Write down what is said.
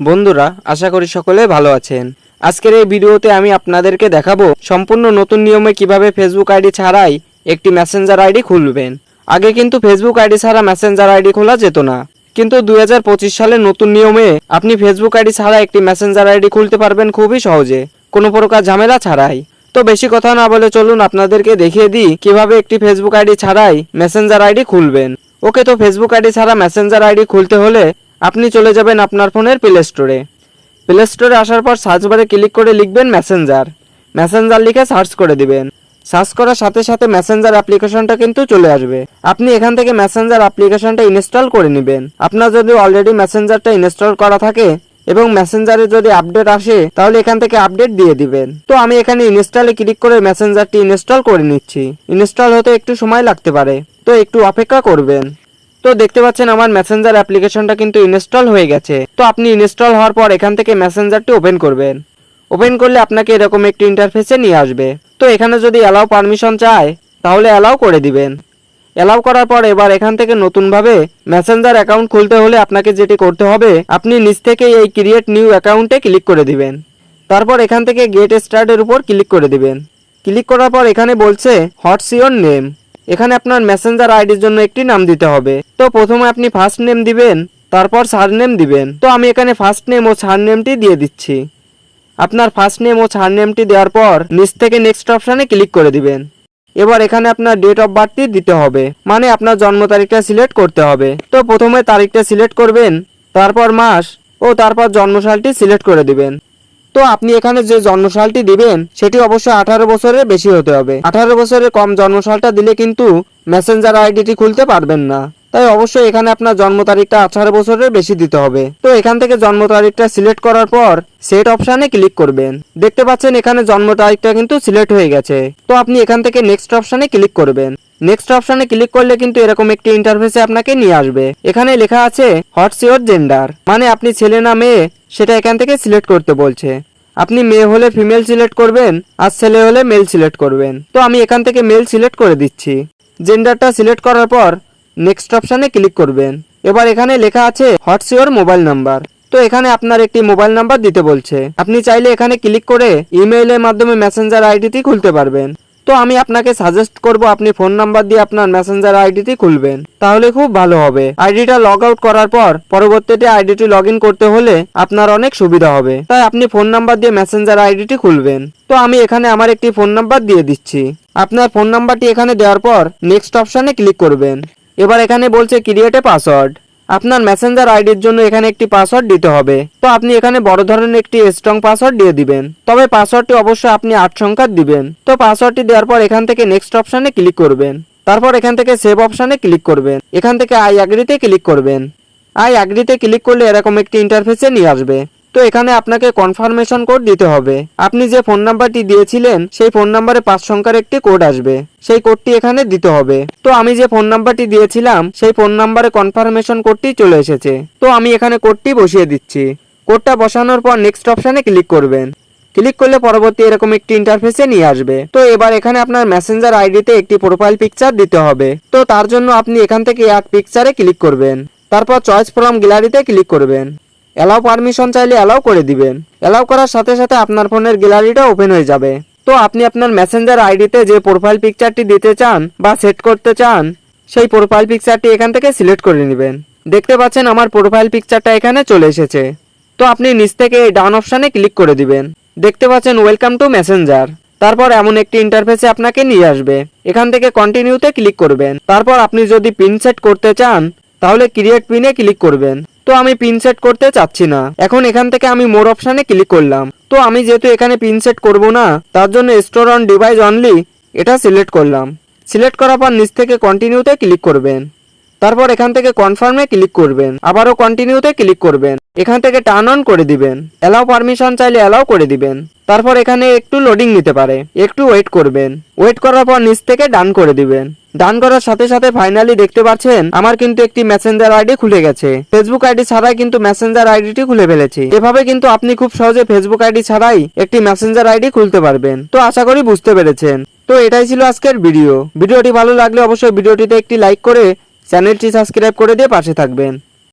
বন্ধুরা, আশা করি সকলে ভালো আছেন। আজকের এই ভিডিওতে আমি আপনাদেরকে দেখাবো সম্পূর্ণ নতুন নিয়মে কীভাবে ফেসবুক আইডি ছাড়াই একটি মেসেঞ্জার আইডি খুলবেন। আগে কিন্তু ফেসবুক আইডি ছাড়া মেসেঞ্জার আইডি খোলা যেত না। কিন্তু দুই সালের নতুন নিয়মে আপনি ফেসবুক আইডি ছাড়া একটি মেসেঞ্জার আইডি খুলতে পারবেন খুবই সহজে। কোনো প্রকার ঝামেলা ছাড়াই। তো বেশি কথা না বলে চলুন আপনাদেরকে দেখিয়ে দিই কীভাবে একটি ফেসবুক আইডি ছাড়াই মেসেঞ্জার আইডি খুলবেন। ওকে, তো ফেসবুক আইডি ছাড়া মেসেঞ্জার আইডি খুলতে হলে আপনি চলে যাবেন আপনার ফোনের প্লে স্টোরে প্লে স্টোরে আসার পর সার্চ বারে ক্লিক করে লিখবেন মেসেঞ্জার মেসেঞ্জার লিখে সার্চ করে দিবেন। সার্চ করার সাথে সাথে মেসেঞ্জার অ্যাপ্লিকেশনটা কিন্তু চলে আসবে। আপনি এখান থেকে মেসেঞ্জার অ্যাপ্লিকেশনটা ইনস্টল করে নেবেন। আপনার যদি অলরেডি মেসেঞ্জারটা ইনস্টল করা থাকে এবং মেসেঞ্জারে যদি আপডেট আসে, তাহলে এখান থেকে আপডেট দিয়ে দিবেন। তো আমি এখানে ইনস্টলে ক্লিক করে মেসেঞ্জারটি ইনস্টল করে নিচ্ছি। ইনস্টল হতে একটু সময় লাগতে পারে। তো একটু অপেক্ষা করবেন। তো দেখতে পাচ্ছেন আমার মেসেঞ্জার অ্যাপ্লিকেশনটা কিন্তু ইনস্টল হয়ে গেছে। তো আপনি ইনস্টল হওয়ার পর এখান থেকে মেসেঞ্জারটি ওপেন করবেন। ওপেন করলে আপনাকে এরকম একটি ইন্টারফেসে নিয়ে আসবে। তো এখানে যদি অ্যালাউ পারমিশন চায়, তাহলে অ্যালাউ করে দিবেন। অ্যালাউ করার পর এবার এখান থেকে নতুনভাবে মেসেঞ্জার অ্যাকাউন্ট খুলতে হলে আপনাকে যেটি করতে হবে, আপনি নিচ থেকে এই ক্রিয়েট নিউ অ্যাকাউন্টে ক্লিক করে দিবেন। তারপর এখান থেকে গেট স্টার্টের উপর ক্লিক করে দিবেন। ক্লিক করার পর এখানে বলছে হোয়াটস ইওর নেম এখানে আপনার মেসেঞ্জার আইডির জন্য একটি নাম দিতে হবে। তো প্রথমে আপনি ফার্স্ট নেম দিবেন, তারপর সার নেম দিবেন। তো আমি এখানে ফার্স্ট নেম ও সার নেমটি দিয়ে দিচ্ছি। আপনার ফার্স্ট নেম ও সার নেমটি দেওয়ার পর নিচ থেকে নেক্সট অপশানে ক্লিক করে দিবেন। এবার এখানে আপনার ডেট অফ বার্থটি দিতে হবে মানে আপনার জন্ম তারিখটা সিলেক্ট করতে হবে। তো প্রথমে তারিখটা সিলেক্ট করবেন, তারপর মাস ও তারপর জন্মসালটি সিলেক্ট করে দিবেন। তো আপনি এখানে যে জন্মসালটি দিবেন, সেটি অবশ্যই আঠারো বছরের বেশি হতে হবে। আঠারো বছরের কম জন্মসালটা দিলে কিন্তু মেসেঞ্জার আইডিটি খুলতে পারবেন না। তাই অবশ্যই এখানে আপনার জন্ম তারিখটা আঠারো বছরের বেশি দিতে হবে। তো এখান থেকে জন্ম তারিখটা সিলেক্ট করার পর সেট অপশানে ক্লিক করবেন। দেখতে পাচ্ছেন এখানে জন্ম তারিখটা কিন্তু সিলেক্ট হয়ে গেছে। তো আপনি এখান থেকে নেক্সট অপশানে ক্লিক করবেন। নেক্সট অপশানে ক্লিক করলে কিন্তু এরকম একটি ইন্টারফেসে আপনাকে নিয়ে আসবে। এখানে লেখা আছে হোয়াটস ইওর জেন্ডার মানে আপনি ছেলে না মেয়ে সেটা এখান থেকে সিলেক্ট করতে বলছে। আপনি মেয়ে হলে ফিমেল সিলেক্ট করবেন, আর ছেলে হলে মেল সিলেক্ট করবেন। তো আমি এখান থেকে মেল সিলেক্ট করে দিচ্ছি। জেন্ডারটা সিলেক্ট করার পর নেক্সট অপশানে ক্লিক করবেন। এবার এখানে লেখা আছে হোয়াটস ইওর মোবাইল নাম্বার তো এখানে আপনার একটি মোবাইল নাম্বার দিতে বলছে। আপনি চাইলে এখানে ক্লিক করে ইমেইলের মাধ্যমে মেসেঞ্জার আইডিটি খুলতে পারবেন। তো আমি আপনাকে সাজেস্ট করব, আপনি ফোন নাম্বার দিয়ে আপনার মেসেঞ্জার আইডিটি খুলবেন, তাহলে খুব ভালো হবে। আইডিটা লগ আউট করার পর, পরবর্তীতে আইডিটি লগ করতে হলে আপনার অনেক সুবিধা হবে। তাই আপনি ফোন নাম্বার দিয়ে মেসেঞ্জার আইডিটি খুলবেন। তো আমি এখানে আমার একটি ফোন নাম্বার দিয়ে দিচ্ছি। আপনার ফোন নাম্বারটি এখানে দেওয়ার পর নেক্সট অপশানে ক্লিক করবেন। এবার এখানে বলছে ক্রিয়েট পাসওয়ার্ড আপনার মেসেঞ্জার আইডির জন্য এখানে একটি পাসওয়ার্ড দিতে হবে। তো আপনি এখানে বড় ধরনের একটি স্ট্রং পাসওয়ার্ড দিয়ে দিবেন। তবে পাসওয়ার্ডটি অবশ্যই আপনি আট সংখ্যার দিবেন। তো পাসওয়ার্ডটি দেওয়ার পর এখান থেকে নেক্সট অপশানে ক্লিক করবেন। তারপর এখান থেকে সেভ অপশানে ক্লিক করবেন। এখান থেকে আই অ্যাগ্রিতে ক্লিক করবেন। আই আগ্রিতে ক্লিক করলে এরকম একটি ইন্টারফেসে নিয়ে আসবে। তো এখানে আপনাকে কনফার্মেশন কোড দিতে হবে। আপনি যে ফোন নাম্বারটি দিয়েছিলেন, সেই ফোন নাম্বারে পাঁচ সংখ্যার একটি কোড আসবে। সেই কোডটি এখানে দিতে হবে। তো আমি যে ফোন নাম্বারটি দিয়েছিলাম, সেই ফোন নাম্বারে কনফার্মেশন কোডটি চলে এসেছে। তো আমি এখানে কোডটি বসিয়ে দিচ্ছি। কোডটা বসানোর পর নেক্সট অপশানে ক্লিক করবেন। ক্লিক করলে পরবর্তী এরকম একটি ইন্টারফেসে নিয়ে আসবে। তো এবার এখানে আপনার মেসেঞ্জার আইডিতে একটি প্রোফাইল পিকচার দিতে হবে। তো তার জন্য আপনি এখান থেকে এক পিকচারে ক্লিক করবেন। তারপর চয়েস ফ্রম গ্যালারিতে ক্লিক করবেন। অ্যালাউ পারমিশন চাইলে অ্যালাউ করে দিবেন। অ্যালাউ করার সাথে সাথে আপনার ফোনের গ্যালারিটা ওপেন হয়ে যাবে। তো আপনি আপনার মেসেঞ্জার আইডিতে যে প্রোফাইল পিকচারটি দিতে চান বা সেট করতে চান, সেই প্রোফাইল পিকচারটি এখান থেকে সিলেক্ট করে নেবেন। দেখতে পাচ্ছেন আমার প্রোফাইল পিকচারটা এখানে চলে এসেছে। তো আপনি নিচ থেকে এই ডাউন অপশানে ক্লিক করে দিবেন। দেখতে পাচ্ছেন ওয়েলকাম টু মেসেঞ্জার তারপর এমন একটি ইন্টারফেসে আপনাকে নিয়ে আসবে। এখান থেকে কন্টিনিউতে ক্লিক করবেন। তারপর আপনি যদি পিন সেট করতে চান, তাহলে ক্রিয়েট পিনে ক্লিক করবেন। তো আমি পিন সেট করতে চাচ্ছি না। এখন এখান থেকে আমি মোর অপশানে ক্লিক করলাম। তো আমি যেহেতু এখানে পিন সেট করব না, তার জন্য স্টোর অন ডিভাইস অনলি এটা সিলেক্ট করলাম। সিলেক্ট করার পর নিচ থেকে কন্টিনিউতে ক্লিক করবেন। তারপর এখান থেকে কনফার্মে ক্লিক করবেন। আবারও কন্টিনিউতে ক্লিক করবেন। এখান থেকে টার্ন অন করে দিবেন। অ্যালাউ পারমিশন চাইলে অ্যালাউ করে দিবেন। তারপর এখানে একটু লোডিং নিতে পারে। একটু ওয়েট করবেন। ওয়েট করার পর নিচ থেকে ডান করে দিবেন। ডান করার সাথে সাথে ফাইনালি দেখতে পাচ্ছেন, আমার কিন্তু একটি মেসেঞ্জার আইডি খুলে গেছে। ফেসবুক আইডি ছাড়াই কিন্তু মেসেঞ্জার আইডিটি খুলে ফেলেছি। এভাবে কিন্তু আপনি খুব সহজে ফেসবুক আইডি ছাড়াই একটি মেসেঞ্জার আইডি খুলতে পারবেন। তো আশা করি বুঝতে পেরেছেন। তো এটাই ছিল আজকের ভিডিও ভিডিওটি ভালো লাগলে অবশ্যই ভিডিওটিতে একটি লাইক করে চ্যানেলটি সাবস্ক্রাইব করে দিয়ে পাশে থাকবেন।